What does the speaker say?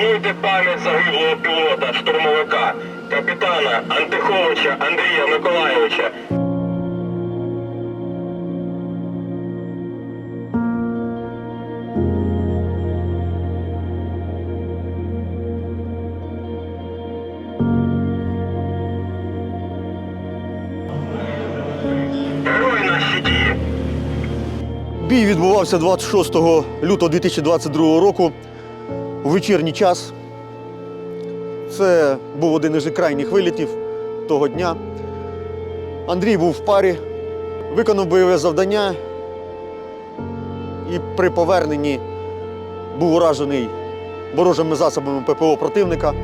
Шануйте пам'ять загиблого пілота, штурмовика, капітана Антиховича Андрія Миколайовича. Бій відбувався 26 лютого 2022 року у вечірній час. Це був один із крайніх вилітів того дня. Андрій був в парі, виконав бойове завдання і при поверненні був уражений ворожими засобами ППО противника.